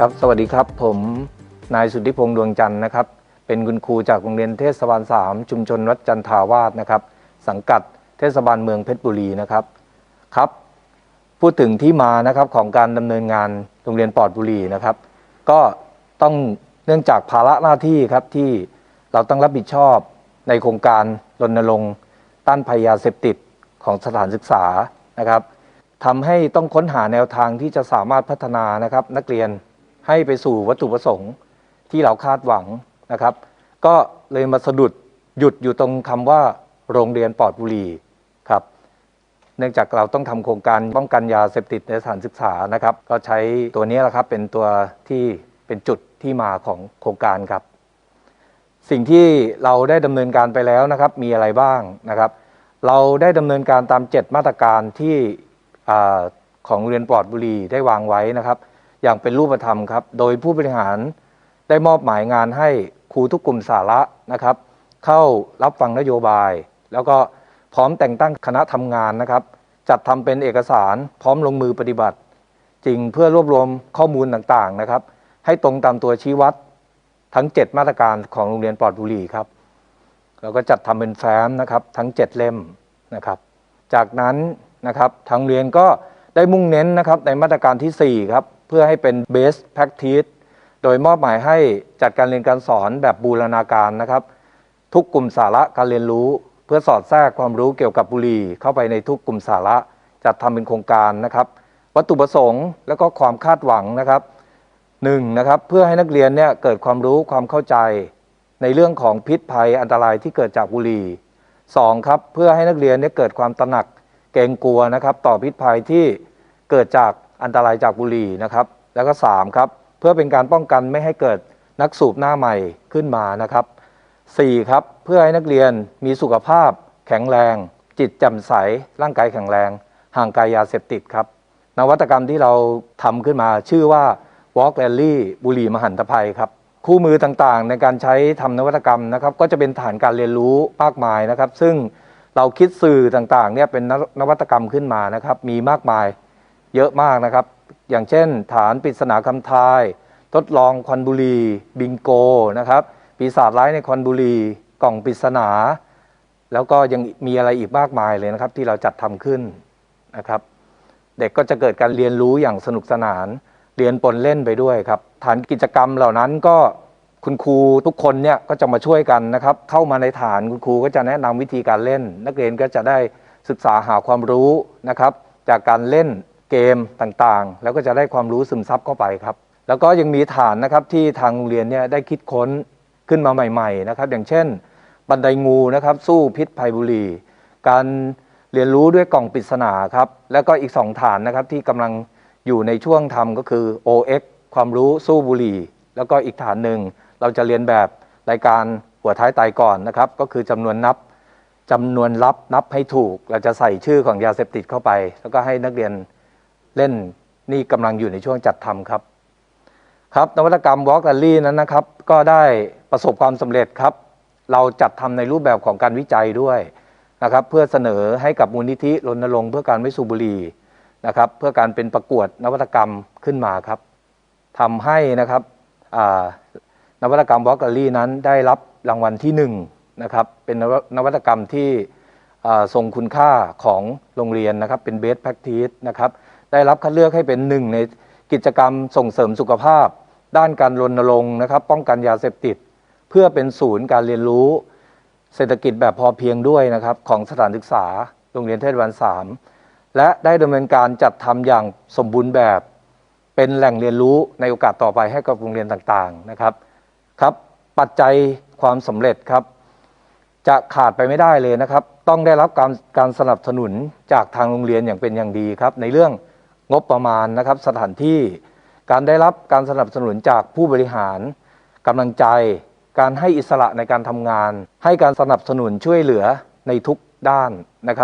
ครับ สวัสดีครับ ผมนายสุทธิพงษ์ดวงจันทร์นะครับ เป็นคุณครูจากโรงเรียนเทศบาล3ชุมชนวัดจันทาวาสนะครับ สังกัดเทศบาลเมืองเพชรบุรีนะครับครับ พูดถึงที่มานะครับของการดำเนินงานโรงเรียนปอดบุรีนะครับ ก็ต้องเนื่องจากภาระหน้าที่ครับที่เราต้องรับผิดชอบในโครงการรณรงค์ต้านภัยยาเสพติดของสถานศึกษานะครับทำให้ต้องค้นหาแนวทางที่จะสามารถพัฒนานะครับ นักเรียน ให้ไปสู่วัตถุประสงค์ที่เราคาดหวังนะครับ ก็เลยมาสะดุดหยุดอยู่ตรงคำว่าโรงเรียนปลอดบุหรี่ครับ เนื่องจากเราต้องทำโครงการป้องกันยาเสพติดในสถานศึกษานะครับ ก็ใช้ตัวนี้แหละครับเป็นตัวที่เป็นจุดที่มาของโครงการครับ สิ่งที่เราได้ดำเนินการไปแล้วนะครับ มีอะไรบ้างนะครับ เราได้ดำเนินการตาม 7 มาตรการที่อของโรงเรียนปลอดบุรีได้วางไว้นะครับ อย่างเป็นรูปธรรมครับ โดยผู้บริหารได้มอบหมายงานให้ครูทุกกลุ่มสาระนะครับ เข้ารับฟังนโยบาย แล้วก็พร้อมแต่งตั้งคณะทำงานนะครับ จัดทำเป็นเอกสารพร้อมลงมือปฏิบัติ จริงเพื่อรวบรวมข้อมูลต่างๆนะครับ ให้ตรงตามตัวชี้วัดทั้ง 7 มาตรการของโรงเรียนปลอดบุหรี่ครับเราก็จัดทำเป็นแฟ้มนะครับ ทั้ง 7 เล่มนะครับ จากนั้นนะครับทางเรียนก็ได้มุ่งเน้นนะครับในมาตรการทีสี่4 ครับเพื่อให้เป็น best practice โดยมอบหมายให้จัดการเรียนการสอนแบบบูรณาการนะครับ ทุกกลุ่มสาระการเรียนรู้ เพื่อสอดแทรกความรู้เกี่ยวกับบุหรี่เข้าไปในทุกกลุ่มสาระจัดทำเป็นโครงการนะครับ วัตถุประสงค์และก็ความคาดหวังนะครับหนึ่งนะครับเพื่อให้นักเรียนเนี่ยเกิดความรู้ความเข้าใจ ในเรื่องของพิษภัยอันตรายที่เกิดจากบุหรี่สองครับเพื่อให้นักเรียนเนี่ยเกิดความตระหนักเกรงกลัวนะครับ ต่อพิษภัยที่เกิดจาก อันตรายจากบุหรี่นะครับ แล้วก็สามครับเพื่อเป็นการป้องกันไม่ให้เกิดนักสูบหน้าใหม่ขึ้นมานะครับสี่ครับเพื่อให้นักเรียนมีสุขภาพ แข็งแรง จิตแจ่มใส ร่างกายแข็งแรง ห่างไกลยาเสพติดครับ นวัตกรรมที่เราทำขึ้นมาชื่อว่า Walk Rally บุหรี่มหันตภัยครับคู่มือต่างๆ ในการใช้ทำนวัตกรรมนะครับ ก็จะเป็นฐานการเรียนรู้มากมายนะครับ ซึ่งเราคิดสื่อต่างๆเนี่ยเป็นนวัตกรรมขึ้นมานะครับ มีมากมาย เยอะมากนะครับ อย่างเช่น ฐานปริศนาคำทาย ทดลองควันบุรี บิงโกนะครับปีศาจร้ายในควันบุรีกล่องปริศนา แล้วก็ยังมีอะไรอีกมากมายเลยนะครับ ที่เราจัดทำขึ้นนะครับ เด็กก็จะเกิดการเรียนรู้อย่างสนุกสนาน เรียนปนเล่นไปด้วยครับ ฐานกิจกรรมเหล่านั้นก็คุณครูทุกคนเนี่ยก็จะมาช่วยกันนะครับ เข้ามาในฐานคุณครูก็จะแนะนำวิธีการเล่น นักเรียนก็จะได้ศึกษาหาความรู้นะครับ จากการเล่น เกมต่างๆ แล้วก็จะได้ความรู้ซึมซับเข้าไปครับ แล้วก็ยังมีฐานนะครับที่ทางโรงเรียนเนี่ยได้คิดค้นขึ้นมาใหม่ๆนะครับอย่างเช่น บันไดงูนะครับสู้พิษภัยบุรี การเรียนรู้ด้วยกล่องปริศนาครับแล้วก็อีกสองฐานนะครับที่กำลังอยู่ในช่วงทำก็คือ OX ความรู้สู้บุรี แล้วก็อีกฐานหนึ่งเราจะเรียนแบบรายการหัวท้ายตายก่อนนะครับก็คือจำนวนนับจำนวนรับนับให้ถูก เราจะใส่ชื่อของยาเสพติดเข้าไป แล้วก็ให้นักเรียน เล่นนี่กำลังอยู่ในช่วงจัดทำครับ ครับนวัตกรรม Walk Rally นั้นนะครับ ก็ได้ประสบความสำเร็จครับ เราจัดทำในรูปแบบของการวิจัยด้วยนะครับ เพื่อเสนอให้กับมูลนิธิรณรงค์เพื่อการไม่สูบบุหรี่นะครับ เพื่อการเป็นประกวดนวัตกรรมขึ้นมาครับทำให้นะครับนวัตกรรม Walk Rally นั้นได้รับรางวัลที่หนึ่งนะครับเป็นนวัตกรรมที่อ่าทรงคุณค่าของโรงเรียนนะครับเป็น Best Practice นะครับ ได้รับคัดเลือกให้เป็นหนึ่งในกิจกรรมส่งเสริมสุขภาพ ด้านการรณรงค์นะครับ ป้องกันยาเสพติด เพื่อเป็นศูนย์การเรียนรู้ เศรษฐกิจแบบพอเพียงด้วยนะครับของสถานศึกษาโรงเรียนเทศบาลสามและได้ดำเนินการจัดทำอย่างสมบูรณ์แบบ เป็นแหล่งเรียนรู้ในโอกาสต่อไปให้กับโรงเรียนต่างๆนะครับครับปัจจัยความสำเร็จครับ จะขาดไปไม่ได้เลยนะครับ ต้องได้รับการการสนับสนุนจากทางโรงเรียนอย่างเป็นอย่างดีครับ ในเรื่อง งบประมาณนะครับ สถานที่ การได้รับการสนับสนุนจากผู้บริหารกำลังใจ การให้อิสระในการทำงาน ให้การสนับสนุนช่วยเหลือในทุกด้านนะครับ